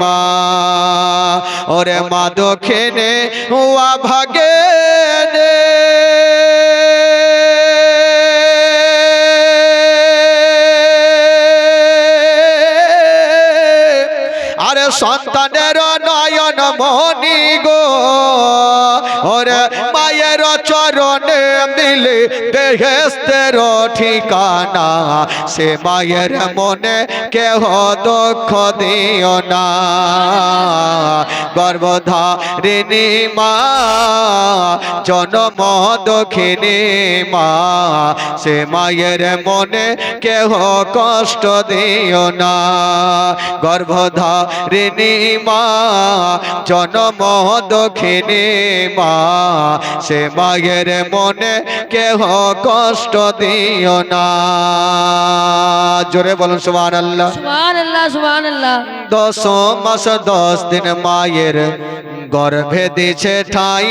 মা ওরে মাদখেনে হুয়া ভাগে আরে সন্তানের নয়ন মনি গো। ওরে মায়ের চরণে মিলে বেহেস্তের ঠিকানা, সে মায়ের মনে কেহ দুঃখ দিও না। গর্ভধারিণী মা, জনম দক্ষিণী মা, সে মায়ের মনে কেহ কষ্ট দিও না। গর্ভধারিণী মা, জনম দক্ষিণী মা, সে মায়ের মনে কেহ কষ্ট দিও না। জোরে বলুন সুবহান আল্লাহ দশ মাস দশ দিন মায়ের গর্ভে দিছে ঠাই।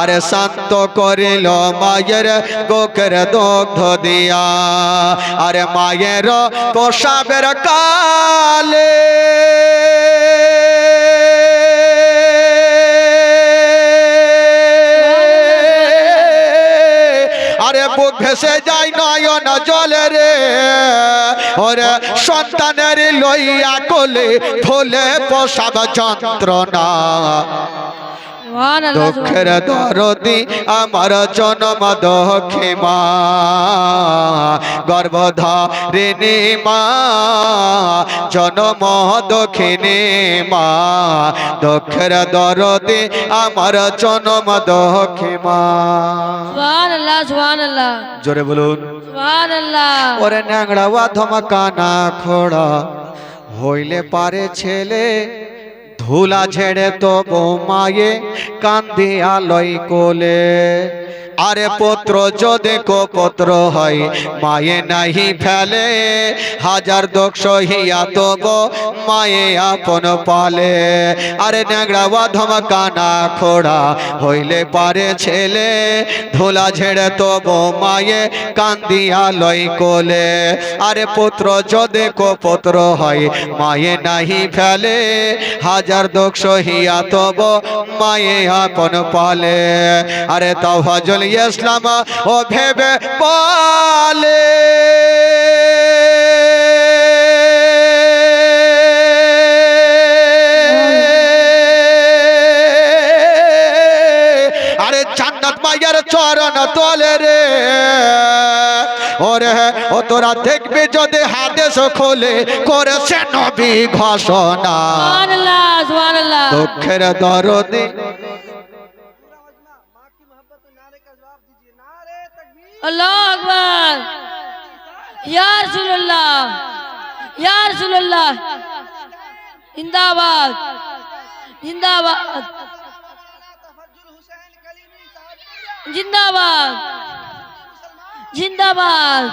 আরে শান্ত করিল মায়ের গোকের দগ্ধ দিয়া। আরে মায়ের প্রসাবের কালে। আরে ভেসে যায় নয়ন জলে রে। ওরে সন্তানের লইয়া কোলে ভোলে প্রসাব যন্ত্রণা। দুঃখের দরদি আমার জনম দক্ষে মা গর্ভধারিণী মা জনম দক্ষিণী মা দুঃখের দরদি আমার জনম দক্ষে মা সুবহান আল্লাহ সুবহান আল্লাহ জোরে বলুন। ওরে ন্যাংড়া ওয়া ধমকানা খোড়া হইলে পারে ছেলে ধুলা ঝেড়ে তো বৌমায়ে কান্দি আলয় কোলে। আরে পুত্র যদি কো পুত্র হয়, মায়ে নাহি ফেলে। হাজার দোষ হিয়া তো গো মায়ে আপন পালে। আরে ন্যাংড়া ওয়া ধমকানা খোড়া হইলে পারে ছেলে। ধুলা ঝেড়ে তো বৌমায়ে কান্দিয়া লই কোলে। আরে পুত্র যদি কো পুত্র হয়, মায়ে নাহি ফেলে। হাজার দোষ হিয়া তব মায়ে আপন পালে। আরে তাও ফজল ইসলাম ও ভেবে পালে আরে জান্নাত মায়ের চরণ তলে রে। ওরে ও তোরা দেখবি যদি হাদেশ খোলে করেছে নবী ঘোষণা। দুঃখের দরদে আল্লাহু আকবার ইয়া রাসূলুল্লাহ ইয়া রাসূলুল্লাহ জিন্দাবাদ জিন্দাবাদ জিন্দাবাদ জিন্দাবাদ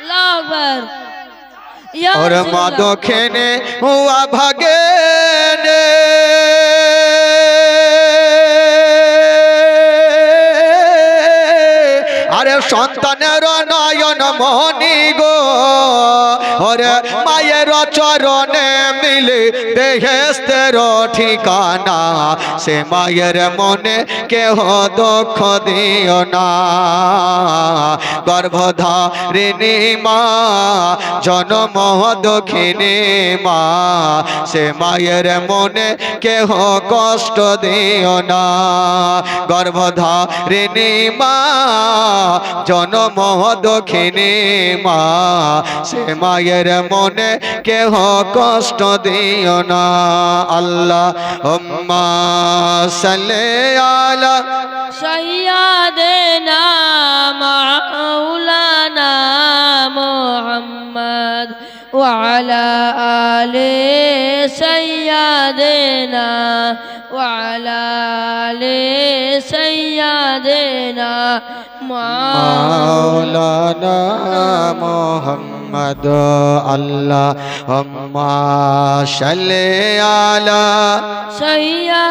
আল্লাহু আকবার ইয়া और রাসূলুল্লাহ। मादो खेने हुआ भागे সন্তানের নয়ন মনি গো। ওরে মায়ের চরণে মিলে বেহেস্তের ঠিকানা। সে মায়ের মনে কেহ দুঃখ দিও না। গর্ভধারিণী মা, জনম দক্ষিণী মা, সে মায়ের মনে কেহ কষ্ট দিও না। গর্ভধারিণী মা জনম দক্ষিণী মা সে মায়ের মনে কেহ কষ্ট দিও না আল্লাহ উম্মা সালে আলা سيدنا مولانا محمد وعلى آل سيدنا وعلى آل سيدنا মাওলানা মোহাম্মদ আল্লাহ সালে আলা সাইয়া